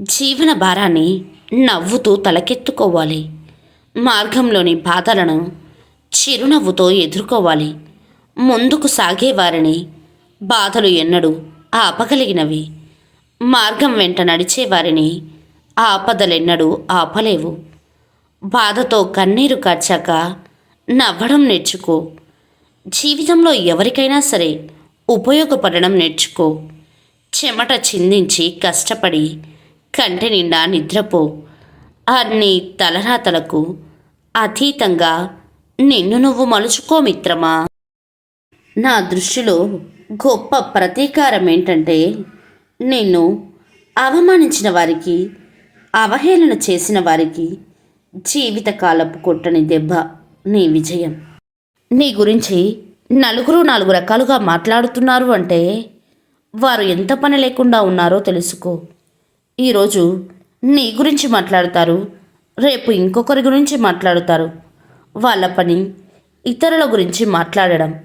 జీవన భారాన్ని నవ్వుతూ తలకెత్తుకోవాలి. మార్గంలోని బాధలను చిరునవ్వుతో ఎదుర్కోవాలి. ముందుకు సాగేవారిని బాధలు ఎన్నడూ ఆపగలిగినవి. మార్గం వెంట నడిచేవారిని ఆపదలెన్నడూ ఆపలేవు. బాధతో కన్నీరు కార్చాక నవ్వడం నేర్చుకో. జీవితంలో ఎవరికైనా సరే ఉపయోగపడడం నేర్చుకో. చెమట చిందించి కష్టపడి కంటి నిండా నిద్రపో. అన్ని తలరాతలకు అతీతంగా నిన్ను నువ్వు మలుచుకో మిత్రమా. నా దృష్టిలో గొప్ప ప్రతీకారం ఏంటంటే నిన్ను అవమానించిన వారికి అవహేళన చేసిన వారికి జీవితకాలపు కొట్టని దెబ్బ నీ విజయం. నీ గురించి నలుగురు నాలుగు రకాలుగా మాట్లాడుతున్నారు అంటే వారు ఎంత పని లేకుండా ఉన్నారో తెలుసుకో. ఈరోజు నీ గురించి మాట్లాడతారు రేపు ఇంకొకరి గురించి మాట్లాడుతారు. వాళ్ళ పని ఇతరుల గురించి మాట్లాడడం.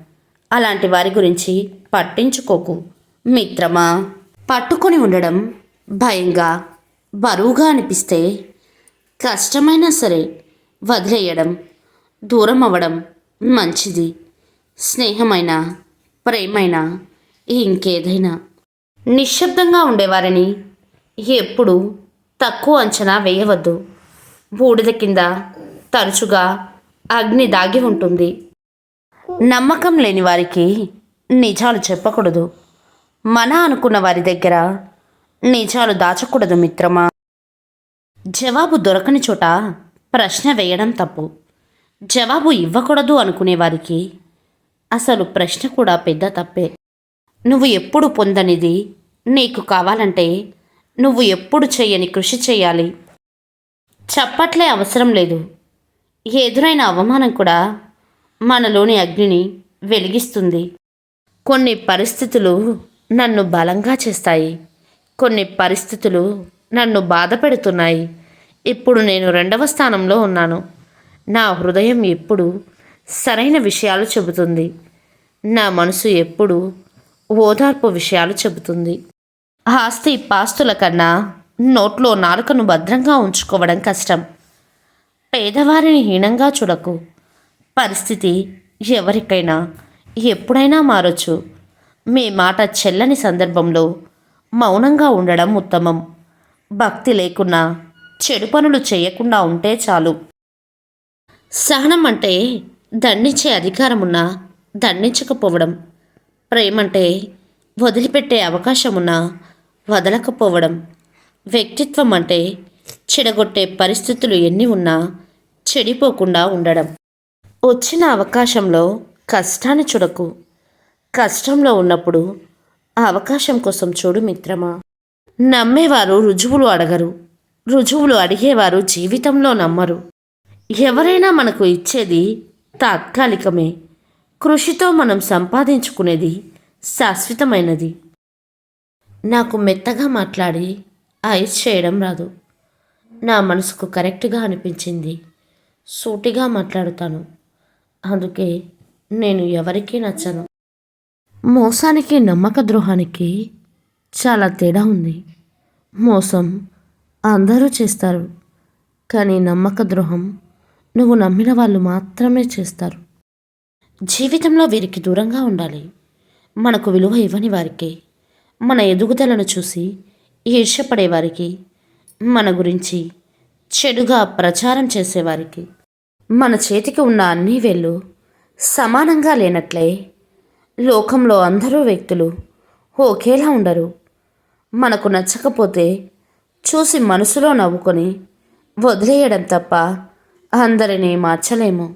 అలాంటి వారి గురించి పట్టించుకోకు మిత్రమా? పట్టుకొని ఉండడం భయంగా బరువుగా అనిపిస్తే కష్టమైనా సరే వదిలేయడం దూరం అవ్వడం మంచిది. స్నేహమైన ప్రేమైన ఇంకేదైనా. నిశ్శబ్దంగా ఉండేవారిని ఎప్పుడు తక్కువ అంచనా వేయవద్దు. బూడిద కింద తరచుగా అగ్ని దాగి ఉంటుంది. నమ్మకం లేని వారికి నిజాలు చెప్పకూడదు. మన అనుకున్న వారి దగ్గర నిజాలు దాచకూడదు మిత్రమా? జవాబు దొరకని చోట ప్రశ్న వేయడం తప్పు. జవాబు ఇవ్వకూడదు అనుకునే వారికి అసలు ప్రశ్న కూడా పెద్ద తప్పే. నువ్వు ఎప్పుడు పొందనిది నీకు కావాలంటే నువ్వు ఎప్పుడు చేయని కృషి చేయాలి. చప్పట్లే అవసరం లేదు. ఎదురైన అవమానం కూడా మనలోని అగ్నిని వెలిగిస్తుంది. కొన్ని పరిస్థితులు నన్ను బలంగా చేస్తాయి. కొన్ని పరిస్థితులు నన్ను బాధ పెడుతున్నాయి. ఇప్పుడు నేను రెండవ స్థానంలో ఉన్నాను. నా హృదయం ఎప్పుడు సరైన విషయాలు చెబుతుంది. నా మనసు ఎప్పుడు ఓదార్పు విషయాలు చెబుతుంది. ఆస్తి పాస్తుల కన్నా నోట్లో నాలుకను భద్రంగా ఉంచుకోవడం కష్టం. పేదవారిని హీనంగా చూడకు. పరిస్థితి ఎవరికైనా ఎప్పుడైనా మారొచ్చు. మీ మాట చెల్లని సందర్భంలో మౌనంగా ఉండడం ఉత్తమం. భక్తి లేకున్నా చెడు పనులు చేయకుండా ఉంటే చాలు. సహనం అంటే దండించే అధికారమున్నా దండించకపోవడం. ప్రేమంటే వదిలిపెట్టే అవకాశమున్నా వదలకపోవడం. వ్యక్తిత్వం అంటే చెడగొట్టే పరిస్థితులు ఎన్ని ఉన్నా చెడిపోకుండా ఉండడం. వచ్చిన అవకాశంలో కష్టాన్ని చూడకు. కష్టంలో ఉన్నప్పుడు ఆ అవకాశం కోసం చూడు మిత్రమా. నమ్మేవారు రుజువులు అడగరు. రుజువులు అడిగేవారు జీవితంలో నమ్మరు. ఎవరైనా మనకు ఇచ్చేది తాత్కాలికమే. కృషితో మనం సంపాదించుకునేది శాశ్వతమైనది. నాకు మెత్తగా మాట్లాడి ఐస్ చేయడం రాదు. నా మనసుకు కరెక్ట్గా అనిపించింది. సూటిగా మాట్లాడుతాను. అందుకే నేను ఎవరికీ నచ్చను. మోసానికి నమ్మక ద్రోహానికి చాలా తేడా ఉంది. మోసం అందరూ చేస్తారు. కానీ నమ్మక ద్రోహం నువ్వు నమ్మిన వాళ్ళు మాత్రమే చేస్తారు. జీవితంలో వీరికి దూరంగా ఉండాలి. మనకు విలువ ఇవ్వని వారికి మన ఎదుగుదలను చూసి ఈర్షపడేవారికి మన గురించి చెడుగా ప్రచారం చేసేవారికి మన చేతికి ఉన్న అన్ని వేళ్ళు సమానంగా లేనట్లే. లోకంలో అందరూ వ్యక్తులు ఒకేలా ఉండరు. మనకు నచ్చకపోతే చూసి మనసులో నవ్వుకొని వదిలేయడం తప్ప అందరినీ మార్చలేము.